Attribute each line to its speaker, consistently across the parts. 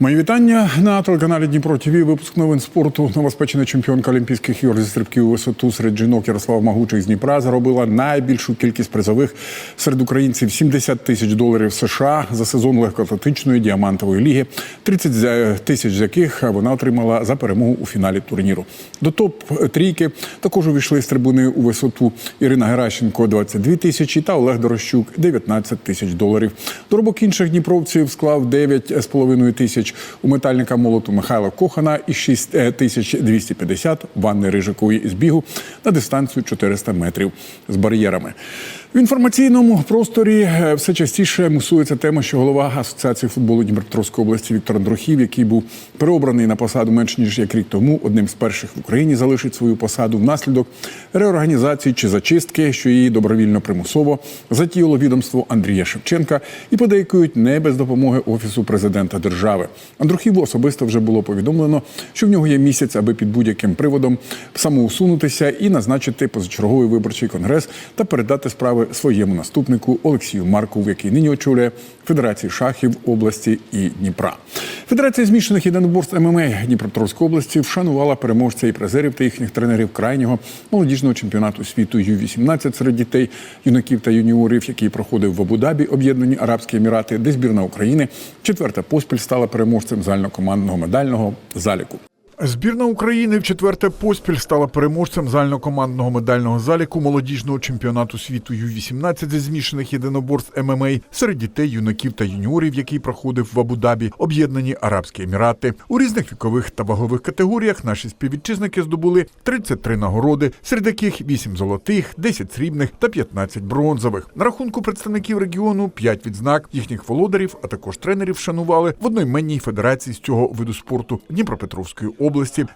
Speaker 1: Мої вітання на телеканалі Дніпро ТВ. Випуск новин спорту. Новоспечена чемпіонка Олімпійських ігор зі стрибків у висоту серед жінок Ярослава Магучих з Дніпра заробила найбільшу кількість призових серед українців 70 тисяч доларів США за сезон легкоатлетичної діамантової ліги, 30 з- тисяч з яких вона отримала за перемогу у фіналі турніру. До топ трійки також увійшли стрибуни у висоту Ірина Геращенко 22 тисячі та Олег Дорощук 19 тисяч доларів. Доробок інших дніпровців склав 9,5 тисяч у метальника молоту Михайла Кохана і 6250 тисяч 250 Ванни Рижакової з бігу на дистанцію 400 метрів з бар'єрами. В інформаційному просторі е, все частіше мусується тема, що голова Асоціації футболу Дніпропетровської області Віктор Андрухів, який був переобраний на посаду менш ніж як рік тому, одним з перших в Україні залишить свою посаду внаслідок реорганізації чи зачистки, що її добровільно примусово затіяло відомство Андрія Шевченка, і подейкують не без допомоги офісу президента держави. Андрухіву особисто вже було повідомлено, що в нього є місяць, аби під будь-яким приводом самоусунутися і назначити позачерговий виборчий конгрес та передати справи своєму наступнику Олексію Маркову, який нині очолює Федерації шахів області і Дніпра. Федерація змішаних єдиноборств ММА Дніпропетровської області вшанувала переможця і призерів та їхніх тренерів крайнього молодіжного чемпіонату світу Ю-18 серед дітей, юнаків та юніорів, який проходив в Абу-Дабі, Об'єднані Арабські Емірати, де збірна України четверта поспіль стала переможцем загальнокомандного медального заліку. Збірна України в четверте поспіль стала переможцем загальнокомандного медального заліку молодіжного чемпіонату світу Ю-18 зі змішаних єдиноборств ММА серед дітей, юнаків та юніорів, який проходив в Абу-Дабі, Об'єднані Арабські Емірати. У різних вікових та вагових категоріях наші співвітчизники здобули 33 нагороди, серед яких 8 золотих, 10 срібних та 15 бронзових. На рахунку представників регіону 5 відзнак їхніх володарів, а також тренерів вшанували в одноіменній федерації з цього виду спорту Дніпропетровської області.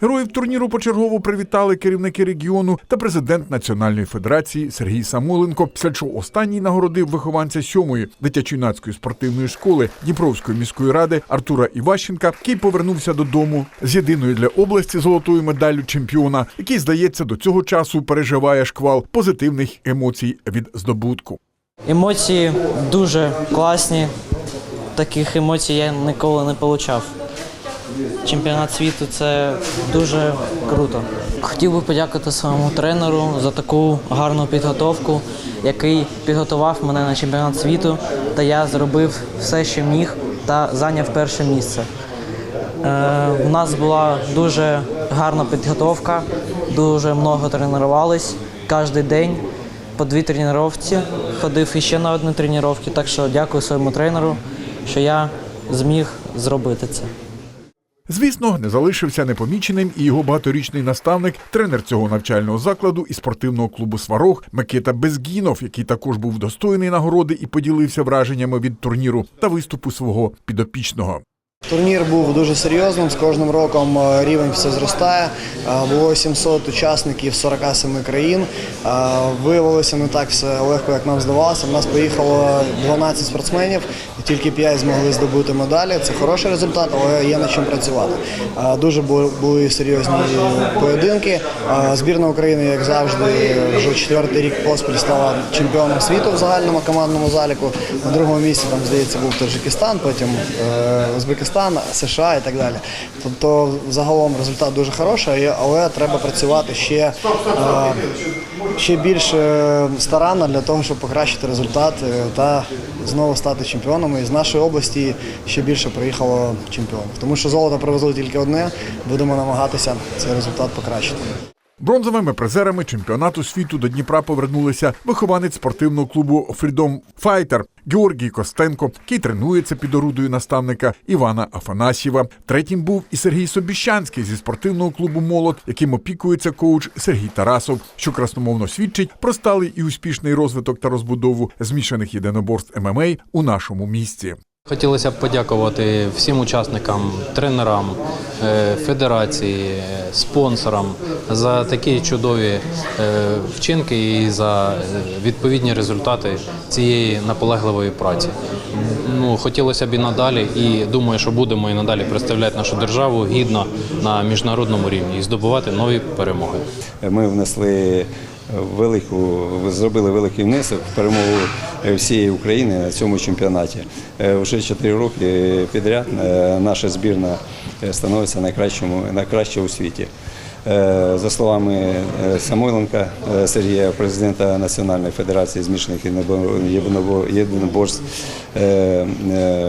Speaker 1: Героїв турніру почергово привітали керівники регіону та президент Національної федерації Сергій Самойленко, після чого останній нагородив вихованця сьомої дитячо-юнацької спортивної школи Дніпровської міської ради Артура Іващенка, який повернувся додому з єдиною для області золотою медаллю чемпіона, який, здається, до цього часу переживає шквал позитивних емоцій від здобутку.
Speaker 2: Емоції дуже класні. Таких емоцій я ніколи не отримав. Чемпіонат світу це дуже круто. Хотів би подякувати своєму тренеру за таку гарну підготовку, який підготував мене на чемпіонат світу, та я зробив все, що міг, та зайняв перше місце. Е, у нас була дуже гарна підготовка, дуже много тренувались кожен день. По дві тренування ходив іще на одну тренування, так що дякую своєму тренеру, що я зміг зробити це.
Speaker 1: Звісно, не залишився непоміченим і його багаторічний наставник, тренер цього навчального закладу і спортивного клубу Сварог Микита Безгінов, який також був достойний нагороди і поділився враженнями від турніру та виступу свого підопічного.
Speaker 3: Турнір був дуже серйозним. З кожним роком е, рівень все зростає. Е, Було 700 учасників з 47 країн. Е, Виявилося не так все легко, як нам здавалося. У нас поїхало 12 спортсменів, тільки 5 змогли здобути медалі. Це хороший результат, але є над чим працювати. Дуже були серйозні поєдинки. Збірна України, як завжди, вже четвертий рік поспіль стала чемпіоном світу в загальному командному заліку. На другому місці там здається був Таджикистан, потім е, Узбекистан, США і так далі. Тобто, загалом результат дуже хороший, але треба працювати ще, е, ще більш е, старанно для того, щоб покращити результат е, та знову стати чемпіонами. І з нашої області ще більше приїхало чемпіонів. Тому що золото привезли тільки одне. Будемо намагатися цей результат покращити.
Speaker 1: Бронзовими призерами чемпіонату світу до Дніпра повернулися вихованець спортивного клубу Freedom Fighter Георгій Костенко, який тренується під орудою наставника Івана Афанасьєва. Третім був і Сергій Собіщанський зі спортивного клубу Молот, яким опікується коуч Сергій Тарасов, що красномовно свідчить про сталий і успішний розвиток та розбудову змішаних єдиноборств ММА у нашому місті.
Speaker 4: Хотілося б подякувати всім учасникам, тренерам, е, федерації, спонсорам за такі чудові е, вчинки і за е, відповідні результати цієї наполегливої праці. ну, хотілося б і надалі, і думаю, що будемо і надалі представляти нашу державу гідно на міжнародному рівні і здобувати нові перемоги.
Speaker 5: Ми внесли велику, зробили великий внесок в перемогу всієї України на цьому чемпіонаті. Е, Вже 4 роки підряд е, наша збірна е, становиться найкращому, найкращою у світі. За словами Самойленка Сергія, президента Національної федерації змішаних єдинобо- єдинобо- єдиноборств,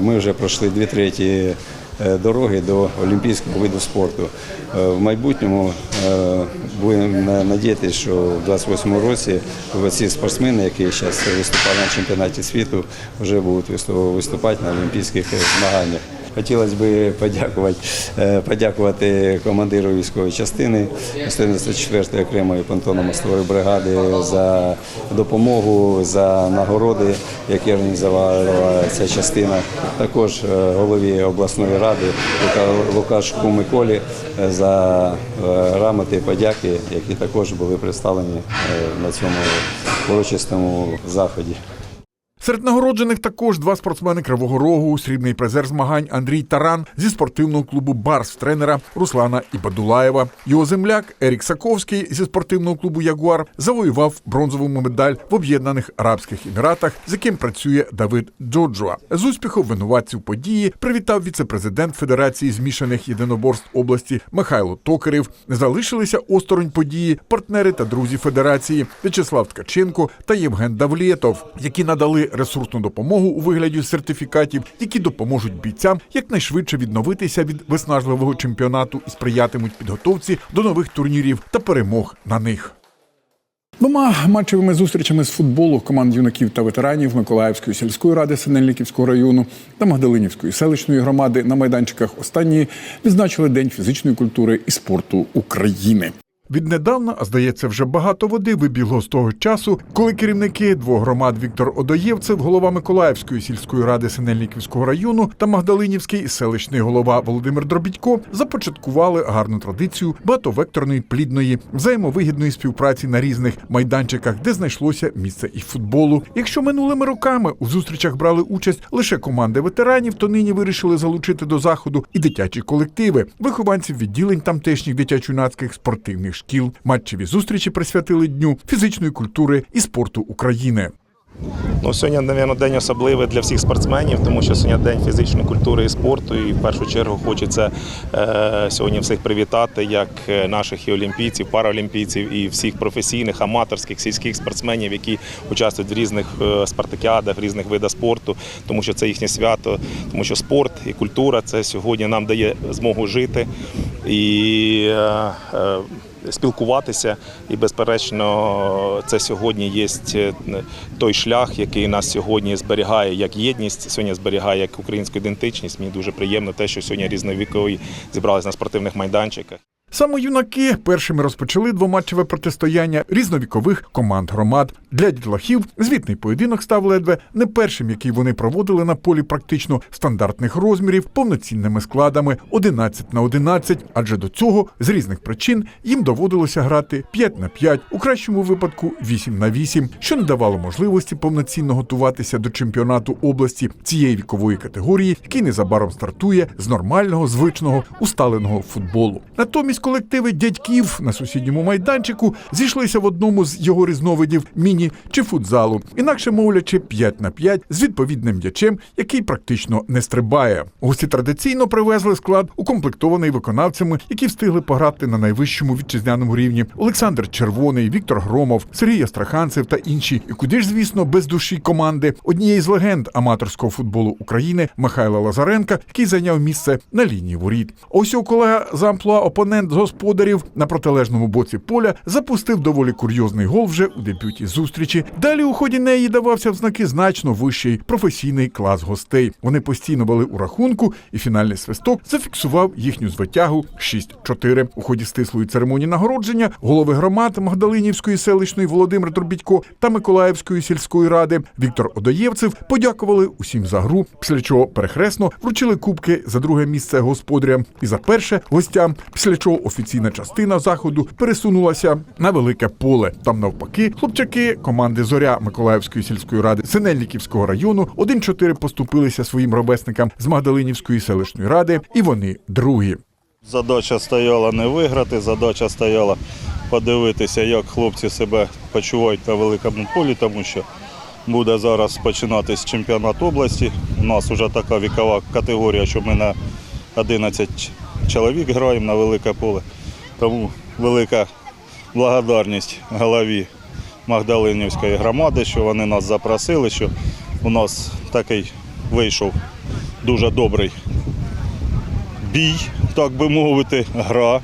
Speaker 5: ми вже пройшли дві треті дороги до олімпійського виду спорту. Е, В майбутньому е, будемо на- надіятися, що в 28-му році ці спортсмени, які зараз виступали на чемпіонаті світу, вже будуть виступати на олімпійських е, змаганнях. Хотілося б подякувати, е, подякувати командиру військової частини 194-ї окремої понтонно-мостової бригади за допомогу, за нагороди, які організувала ця частина. Також е, голові обласної ради Лукашку Миколі е, за грамоти подяки, які також були представлені на цьому урочистому заході.
Speaker 1: Серед нагороджених також два спортсмени Кривого Рогу, срібний призер змагань Андрій Таран зі спортивного клубу Барс тренера Руслана Ібадулаєва. Його земляк Ерік Саковський зі спортивного клубу Ягуар завоював бронзову медаль в Об'єднаних Арабських Еміратах, з яким працює Давид Джоджуа. З успіхом винуватців події привітав віце-президент Федерації змішаних єдиноборств області Михайло Токарєв. Не залишилися осторонь події партнери та друзі федерації В'ячеслав Ткаченко та Євген Давлєтов, які надали ресурсну допомогу у вигляді сертифікатів, які допоможуть бійцям якнайшвидше відновитися від виснажливого чемпіонату і сприятимуть підготовці до нових турнірів та перемог на них. Двома матчевими зустрічами з футболу команд юнаків та ветеранів Миколаївської сільської ради Синельниківського району та Магдалинівської селищної громади на майданчиках останньої відзначили День фізичної культури і спорту України. Віднедавна, а здається, вже багато води вибігло з того часу, коли керівники двох громад Віктор Одоєвцев, голова Миколаївської сільської ради Синельниківського району та Магдалинівський селищний голова Володимир Дробідько започаткували гарну традицію багатовекторної плідної взаємовигідної співпраці на різних майданчиках, де знайшлося місце і футболу. Якщо минулими роками у зустрічах брали участь лише команди ветеранів, то нині вирішили залучити до заходу і дитячі колективи, вихованців відділень тамтешніх дитячо-юнацьких спортивних шкіл. Матчеві зустрічі присвятили дню фізичної культури і спорту України.
Speaker 6: Ну, сьогодні, мабуть, день особливий для всіх спортсменів, тому що сьогодні день фізичної культури і спорту. І в першу чергу хочеться е, сьогодні всіх привітати, як е, наших і олімпійців, параолімпійців, і всіх професійних, аматорських, сільських спортсменів, які участвують в різних е, спартакіадах, різних видах спорту, тому що це їхнє свято, тому що спорт і культура це сьогодні нам дає змогу жити і. Е, е, спілкуватися, і безперечно, це сьогодні є той шлях, який нас сьогодні зберігає як єдність, сьогодні зберігає як українську ідентичність. Мені дуже приємно те, що сьогодні різновікові зібралися на спортивних майданчиках.
Speaker 1: Саме юнаки першими розпочали двоматчеве протистояння різновікових команд громад. Для дітлахів звітний поєдинок став ледве не першим, який вони проводили на полі практично стандартних розмірів, повноцінними складами 11 на 11, адже до цього з різних причин їм доводилося грати 5 на 5, у кращому випадку 8 на 8, що не давало можливості повноцінно готуватися до чемпіонату області цієї вікової категорії, який незабаром стартує з нормального, звичного, усталеного футболу. Натомість колективи дядьків на сусідньому майданчику зійшлися в одному з його різновидів міні чи футзалу, інакше мовлячи 5 на 5 з відповідним м'ячем, який практично не стрибає. Гості традиційно привезли склад, укомплектований виконавцями, які встигли пограти на найвищому вітчизняному рівні. Олександр Червоний, Віктор Громов, Сергій Астраханцев та інші. І куди ж, звісно, без душі команди однієї з легенд аматорського футболу України Михайла Лазаренка, який зайняв місце на лінії воріт. Ось його колега з амплуа опонент господарів на протилежному боці поля запустив доволі курйозний гол вже у дебюті зустрічі. Далі у ході неї давався в знаки значно вищий професійний клас гостей. Вони постійно були у рахунку, і фінальний свисток зафіксував їхню звитягу 6-4. У ході стислої церемонії нагородження голови громад Магдалинівської селищної Володимир Дробідько та Миколаївської сільської ради Віктор Одоєвцев подякували усім за гру, після чого перехресно вручили кубки за друге місце господарям і за перше гостям, після чого офіційна частина заходу пересунулася на велике поле. Там навпаки, хлопчаки команди Зоря Миколаївської сільської ради Синельниківського району 1-4 поступилися своїм робесникам з Магдалинівської селищної ради, і вони другі.
Speaker 7: Задача стояла не виграти, задача стояла подивитися, як хлопці себе почувають на великому полі, тому що буде зараз починатись чемпіонат області. У нас вже така вікова категорія, що ми на 11 чоловік граємо на велике поле. Тому велика благодарність голові Магдалинівської громади, що вони нас запросили, що у нас такий вийшов дуже добрий бій, так би мовити, гра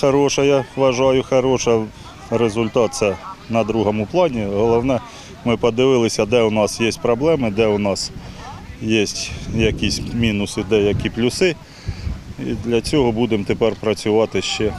Speaker 7: хороша, я вважаю, хороша. Результат це на другому плані. Головне, ми подивилися, де у нас є проблеми, де у нас є якісь мінуси, деякі плюси. І для цього будемо тепер працювати ще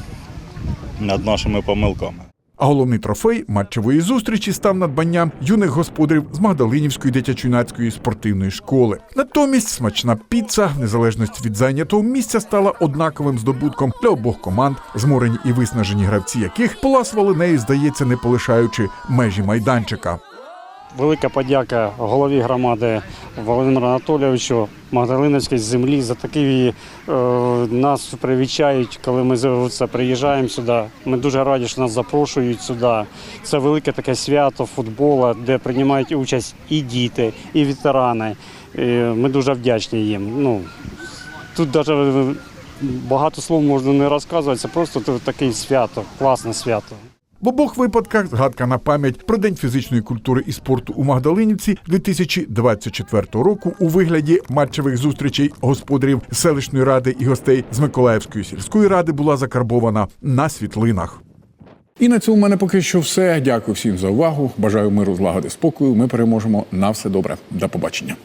Speaker 7: над нашими помилками.
Speaker 1: А головний трофей матчевої зустрічі став надбанням юних господарів з Магдалинівської дитячо-юнацької спортивної школи. Натомість смачна піца, в незалежності від зайнятого місця, стала однаковим здобутком для обох команд, зморені і виснажені гравці яких поласували нею, здається, не полишаючи межі майданчика.
Speaker 8: Велика подяка голові громади Володимиру Анатолійовичу Магдалинівській землі за такі е, нас привічають, коли ми це приїжджаємо сюди. Ми дуже раді, що нас запрошують сюди. Це велике таке свято футболу, де приймають участь і діти, і ветерани. І ми дуже вдячні їм. Ну, тут навіть багато слов можна не розказувати, це просто таке свято, класне свято.
Speaker 1: В обох випадках згадка на пам'ять про День фізичної культури і спорту у Магдалинівці 2024 року у вигляді матчевих зустрічей господарів селищної ради і гостей з Миколаївської сільської ради була закарбована на світлинах. І на цьому в мене поки що все. Дякую всім за увагу. Бажаю миру, злагоди, спокою. Ми переможемо на все добре. До побачення.